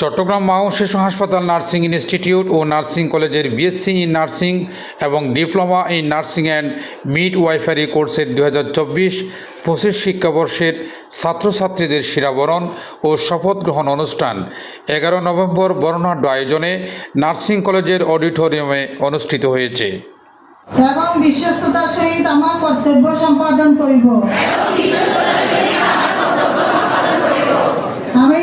চট্টগ্রাম মা শিশু হাসপাতাল নার্সিং ইনস্টিটিউট ও নার্সিং কলেজের বিএসসি ইন নার্সিং এবং diploma in nursing and midwifery কোর্সের দু হাজার চব্বিশ পঁচিশ শিক্ষাবর্ষের ছাত্রছাত্রীদের শিরাবরণ ও শপথ গ্রহণ অনুষ্ঠান। এগারো নভেম্বর বর্ণাঢ্য আয়োজনে নার্সিং কলেজের অডিটোরিয়ামে অনুষ্ঠিত হয়েছে। এবং বিশ্বস্ততার সহিত আমার কর্তব্য সম্পাদন করিব। আমি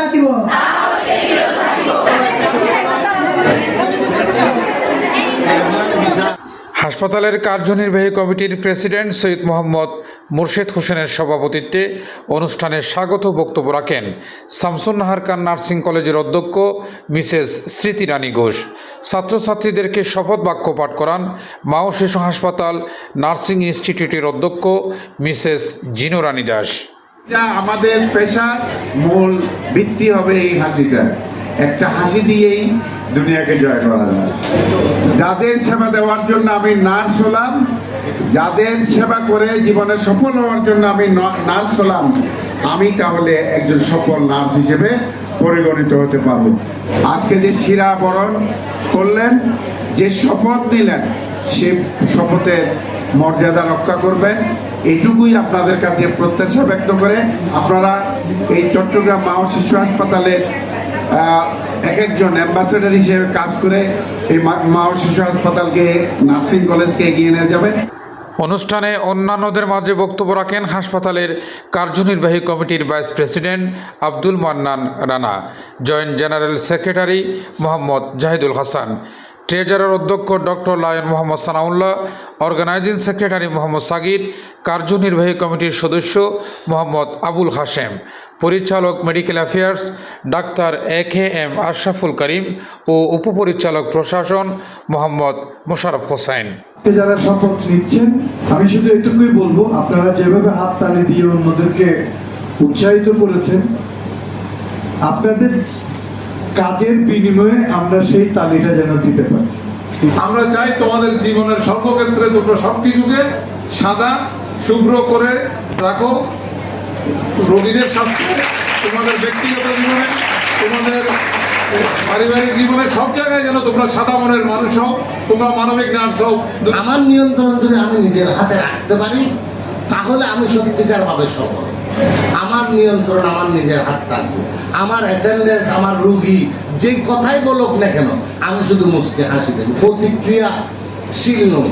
থাকিব। হাসপাতালের কার্যনির্বাহী কমিটির প্রেসিডেন্ট সৈয়দ মোহাম্মদ মুর্শেদ হোসেনের সভাপতিত্বে অনুষ্ঠানে স্বাগত বক্তব্য রাখেন শামসুন্নাহার খান নার্সিং কলেজের অধ্যক্ষ মিসেস স্মৃতি রানী ঘোষ। ছাত্রছাত্রীদেরকে শপথ বাক্য পাঠ করান মাও শিশু হাসপাতাল নার্সিং ইনস্টিটিউটের অধ্যক্ষ মিসেস জিনো রানী দাস। এটা আমাদের পেশার মূল ভিত্তি হবে এই হাসিটা। একটা হাসি দিয়েই দুনিয়াকে জয় করা যায়। যাদের সেবা দেওয়ার জন্য আমি নার্স হলাম, যাদের সেবা করে জীবনে সফল হওয়ার জন্য আমি নার্স হলাম, আমি তাহলে একজন সফল নার্স হিসেবে পরিগণিত হতে পারব। আজকে যে শিরা বরণ করলেন, যে শপথ নিলেন, সে শপথের মর্যাদা রক্ষা করবেন। এইটুকুই আপনাদের কাছে প্রত্যাশা ব্যক্ত করে আপনারা এই চট্টগ্রাম মা শিশু হাসপাতালের এক একজন অ্যাম্বাসেডার হিসেবে কাজ করে এই মা- শিশু হাসপাতালকে, নার্সিং কলেজকে এগিয়ে নিয়ে যাবেন। অনুষ্ঠানে অন্যান্যদের মাঝে বক্তব্য রাখেন হাসপাতালের কার্যনির্বাহী কমিটির vice president Abdul Mannan Rana, joint general secretary Mohammad Zahidul Hasan. Treasurer অধ্যক্ষ doctor lion Mohammad Sanaullah, organizing secretary Mohammad Sagir কার্যনির্বাহী কমিটির সদস্য মোহাম্মদ আবুল হাশেম, পরিচালক medical affairs doctor A K M Ashraful Karim ও উপপরিচালক প্রশাসন মোহাম্মদ মোশারফ হোসাইন যারা শপথ নিচ্ছেন, আমি শুধু এটুকুই বলব, আপনারা যেভাবে হাত তালি দিয়ে অন্যদেরকে উৎসাহিত করেছেন, আপনাদের কাজের বিনিময়ে আমরা সেই তালিটা যেন দিতে পারি। আমরা চাই তোমাদের জীবনের সর্বক্ষেত্রে তোমরা সবকিছুকে সাদা শুভ্র করে রাখো। রোগীদের স্বাস্থ্যে তোমাদের ব্যক্তিগত জীবনে তোমাদের পারিবারিক জীবনে সব জায়গায় যেন তোমরা সাদা মনের মানুষ হও তোমরা মানবিক নার্স হও আমার নিয়ন্ত্রণ যদি আমি নিজের হাতে রাখতে পারি তাহলে আমি সত্যিকার ভাবে সফল। আমার নিয়ন্ত্রণ আমার নিজের হাত থাকবে। আমার অ্যাটেন্ডেন্স আমার রুগী যে কথাই বলুক না কেন, আমি শুধু মুসকে হাসি দেব। প্রতিক্রিয়াশীল নই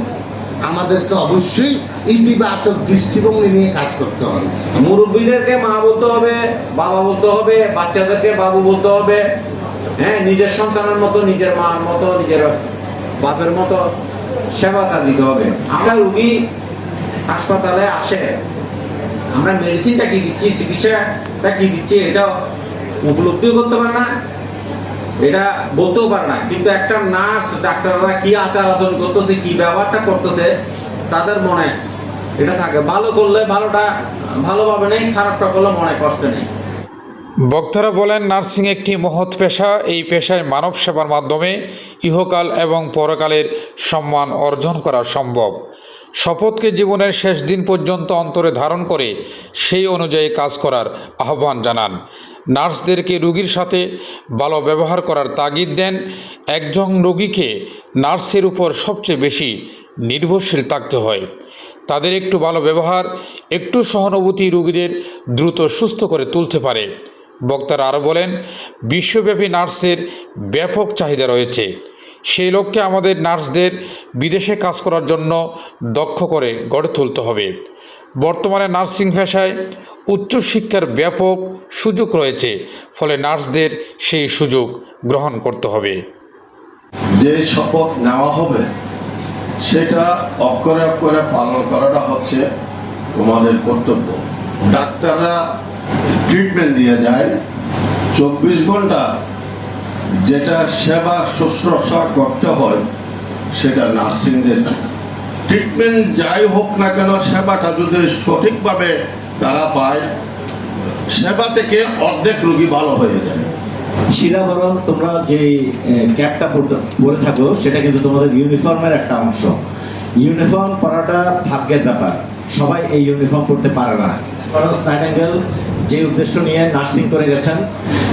আমাদেরকে অবশ্যই ইতিবাচক দৃষ্টিভঙ্গি নিয়ে কাজ করতে হবে। মুরব্বীদেরকে মা বলতে হবে, বাবা বলতে হবে, বাচ্চাদেরকে বাবু বলতে হবে হ্যাঁ নিজের সন্তানের মতো, নিজের মার মতো, নিজের বাপের মতো সেবাটা দিতে হবে। আমরা রুগী হাসপাতালে আসে আমরা মেডিসিনটা কি দিচ্ছি চিকিৎসাটা কি দিচ্ছি, এটা উপলব্ধিও করতে পারে না, এটা বলতেও পারে না। কিন্তু একটা নার্স, ডাক্তাররা কি আচার আচরণ করতেছে, কি ব্যবহারটা করতেছে, তাদের মনে এটা থাকে। ভালো করলে ভালোটা, ভালোভাবে নেই, খারাপটা করলে মনে কষ্ট নেই। বক্তারা বলেন, নার্সিং একটি মহৎ পেশা। এই পেশায় মানব সেবার মাধ্যমে ইহকাল এবং পরকালের সম্মান অর্জন করা সম্ভব। শপথকে জীবনের শেষ দিন পর্যন্ত অন্তরে ধারণ করে সেই অনুযায়ী কাজ করার আহ্বান জানান। নার্সদেরকে রোগীর সাথে ভালো ব্যবহার করার তাগিদ দেন। একজন রোগীকে নার্সের উপর সবচেয়ে বেশি নির্ভরশীল থাকতে হয়। তাদের একটু ভালো ব্যবহার, একটু সহানুভূতি রোগীদের দ্রুত সুস্থ করে তুলতে পারে। বক্তারা আরও বলেন, বিশ্বব্যাপী নার্সের ব্যাপক চাহিদা রয়েছে। সেই লক্ষ্যে আমাদের নার্সদের বিদেশে কাজ করার জন্য দক্ষ করে গড়ে তুলতে হবে। বর্তমানে নার্সিং পেশায় উচ্চশিক্ষার ব্যাপক সুযোগ রয়েছে, ফলে নার্সদের সেই সুযোগ গ্রহণ করতে হবে। যে শপথ নেওয়া হবে, সেটা অক্ষরে অক্ষরে পালন করাটা হচ্ছে তোমাদের কর্তব্য। ডাক্তাররা ট্রিটমেন্ট দিয়ে যায়, চব্বিশ ঘণ্টা যেটা সেবা শুশ্রূষা করতে হয়, সেটা নার্সিংদের ট্রিটমেন্ট যাই হোক না কেন, সেবাটা যদি সঠিকভাবে তারা পায়, সেবা থেকে অর্ধেক রোগী ভালো হয়ে যায়। শিরাবরণ তোমরা যে ক্যাপটা পরে থাকো, সেটা কিন্তু তোমাদের ইউনিফর্মের একটা অংশ। ইউনিফর্ম পরাটা ভাগ্যের ব্যাপার। সবাই এই ইউনিফর্ম পরতে পারে না। ফরেন্স নাইটেঙ্গেল যে উদ্দেশ্য নিয়ে নার্সিং করে গেছেন,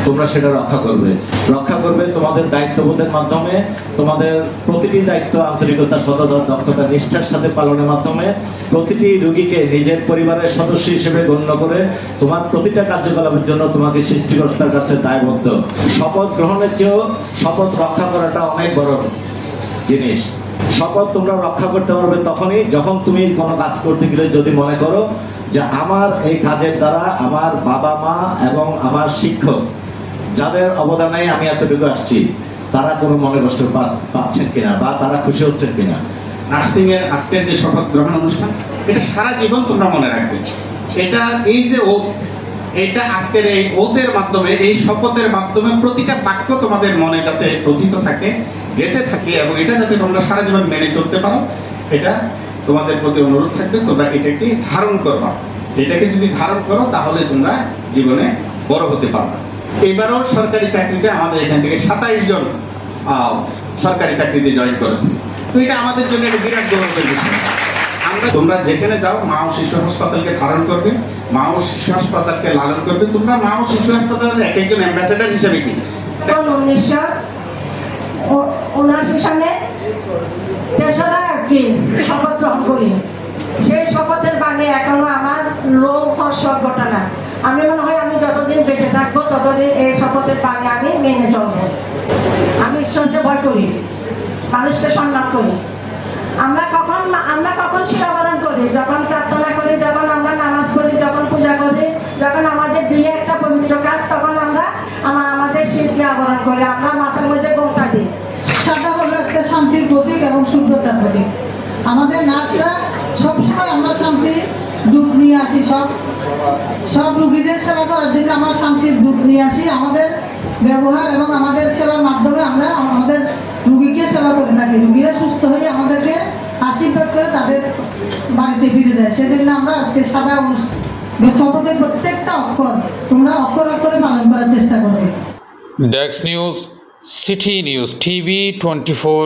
তোমরা সেটা রক্ষা করবে। রক্ষা করবে তোমাদের দায়িত্ববোধের মাধ্যমে, তোমাদের প্রতিটি দায়িত্ব আন্তরিকতা, সততা, দক্ষতা, নিষ্ঠার সাথে পালনের মাধ্যমে প্রতিটি রোগীকে নিজের পরিবারের সদস্য হিসেবে গণ্য করে তোমার প্রতিটা কার্যকলাপের জন্য তোমাকে সৃষ্টিকর্তার কাছে দায়বদ্ধ। শপথ গ্রহণের চেয়েও শপথ রক্ষা করাটা অনেক বড় জিনিস। শপথ তোমরা রক্ষা করতে পারবে তখনই যখন তুমি কোনো কাজ করতে গেলে যদি মনে করো যে আমার এই কাজের দ্বারা আমার বাবা মা এবং আমার শিক্ষক যাদের অবদানে আমি এতটুকু আসছি, তারা কোনো মনে কষ্ট পাচ্ছেন কিনা বা তারা খুশি হচ্ছেন কিনা? নার্সিং এর আজকের যে শপথ গ্রহণ অনুষ্ঠান, এটা সারা জীবন তোমরা মনে রাখবে। এটা এই যে ও, এটা আজকের এই ওতের মাধ্যমে, এই শপথের মাধ্যমে প্রতিটা বাক্য তোমাদের মনে যাতে প্রথিত থাকে গেতে থাকে এবং এটা যাতে তোমরা সারা জীবন মেনে চলতে পারো, এটা তোমাদের প্রতি অনুরোধ থাকবে, তোমরা এটাকে ধারণ করবা। এটাকে যদি ধারণ করো, তাহলে তোমরা জীবনে বড় হতে পারবে। এবারও সরকারি চাকরিতে আমাদের এখান থেকে সাতাইশ জন সরকারি চাকরিতে জয়েন করেছে। তো এটা আমাদের জন্য একটা বিরাট গৌরবের বিষয়। আমরা তোমরা যেখানে যাও, মা ও শিশু হাসপাতালকে ধারণ করবে, মা ও শিশু হাসপাতালকে লালন করবে। তোমরা মা ও শিশু হাসপাতালের এক একজন অ্যাম্বাসেডার হিসেবে কি? উনআশি সালে তেসরা এপ্রিল শপথ গ্রহণ করি। সেই শপথের বাণী এখনও আমার লোম হর্ষ ঘটনা আমি মনে হয় আমি যতদিন বেঁচে থাকব, ততদিন এই শপথের বাণী আমি মেনে চলবো। আমি ঈশ্বরকে ভয় করি, মানুষকে সম্মান করি। আমরা কখন আমরা কখন শিরাবরণ করি? যখন প্রার্থনা করি, যখন আমরা নামাজ পড়ি, যখন পূজা করি, যখন আমাদের বিয়ে একটা পবিত্র কাজ, তখন আমরা আমাদের শিরকে আবরণ করি। আমরা আমাদের নার্সরা সবসময় আমরা শান্তি, দুধ নিয়ে আসি সব। সব রুগীদের সেবা করার জন্য আমরা শান্তির দুধ নিয়ে আসি। আমাদের ব্যবহার এবং আমাদের সেবার মাধ্যমে আমরা আমাদের রুগীকে সেবা করে থাকি। রুগীরা সুস্থ হয়ে আমাদেরকে আশীর্বাদ করে তাদের বাড়িতে ফিরে যায়। সেজন্য আমরা আজকে সাদা শপথের প্রত্যেকটা অক্ষর তোমরা অক্ষর অক্ষরে পালন করার চেষ্টা করবে। ডেক্স news city news TV twenty four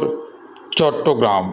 Chattogram